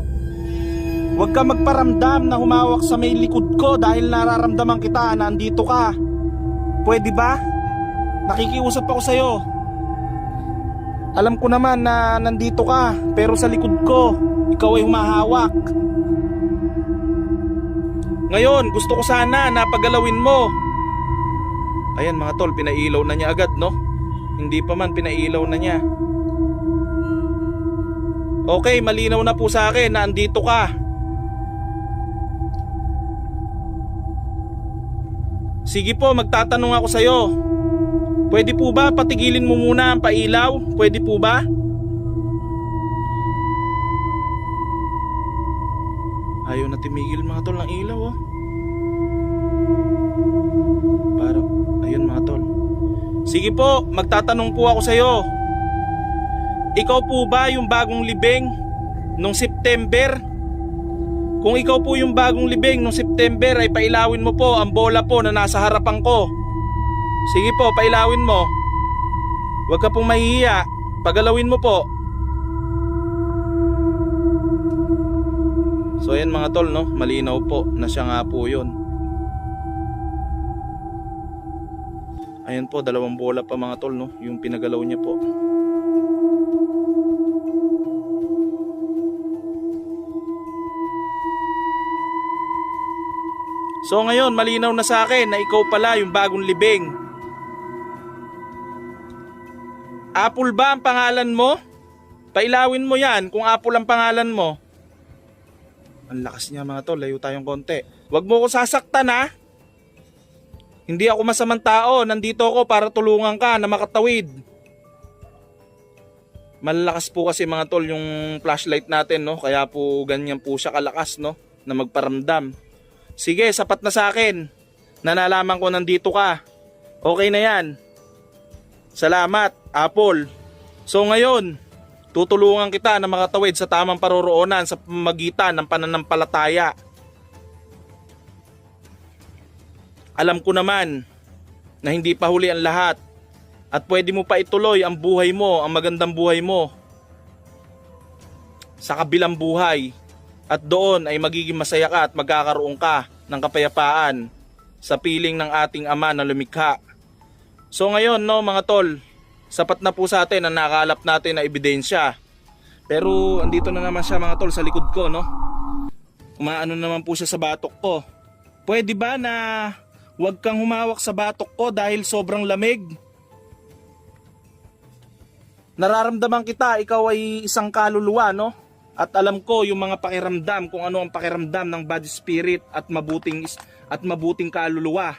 op. Huwag ka magparamdam na humawak sa may likod ko dahil nararamdaman kita na andito ka. Pwede ba? Nakikiusap ako sa'yo. Alam ko naman na nandito ka, pero sa likod ko, ikaw ay humahawak. Ngayon, gusto ko sana na pagalawin mo. Ayan mga tol, pinailaw na niya agad, no? Hindi pa man pinailaw na niya. Okay, malinaw na po sa akin na andito ka. Sige po, magtatanong ako sa'yo. Pwede po ba patigilin mo muna ang pailaw? Pwede po ba? Ayaw na tumigil mga tol ng ilaw oh. Parang, ayun mga tol. Sige po, magtatanong po ako sa'yo. Ikaw po ba yung bagong libing nung September? Kung ikaw po yung bagong libing nung September ay pailawin mo po ang bola po na nasa harapan ko. Sige po, pailawin mo. Huwag ka pong mahihiya. Pagalawin mo po. So ayan mga tol no, malinaw po na siya nga po yun. Ayan po, dalawang bola pa mga tol no, yung pinagalaw niya po. So ngayon, malinaw na sa akin na ikaw pala yung bagong libing. Apple ba ang pangalan mo? Pailawin mo yan kung Apple ang pangalan mo. Ang lakas niya mga tol, layo tayong konti. Huwag mo ko sasaktan ha. Hindi ako masamang tao, nandito ako para tulungan ka na makatawid. Malalakas po kasi mga tol yung flashlight natin no, kaya po ganyan po siya kalakas no, na magparamdam. Sige, sapat na sa akin. Na nalaman ko nandito ka. Okay na yan. Salamat, Apple. So ngayon, tutulungan kita na makatawid sa tamang paroroonan sa pamagitan ng pananampalataya. Alam ko naman na hindi pa huli ang lahat at pwede mo pa ituloy ang buhay mo, ang magandang buhay mo sa kabilang buhay at doon ay magiging masaya ka at magkakaroon ka ng kapayapaan sa piling ng ating ama na lumikha. So ngayon no mga tol, sapat na po sa atin ang nakalap natin na ebidensya. Pero andito na naman siya mga tol sa likod ko no. Umaano naman po siya sa batok ko. Pwede ba na huwag kang humawak sa batok ko dahil sobrang lamig? Nararamdaman kita, ikaw ay isang kaluluwa, no? At alam ko yung mga pakiramdam, kung ano ang pakiramdam ng body spirit at mabuting at mabuting kaluluwa.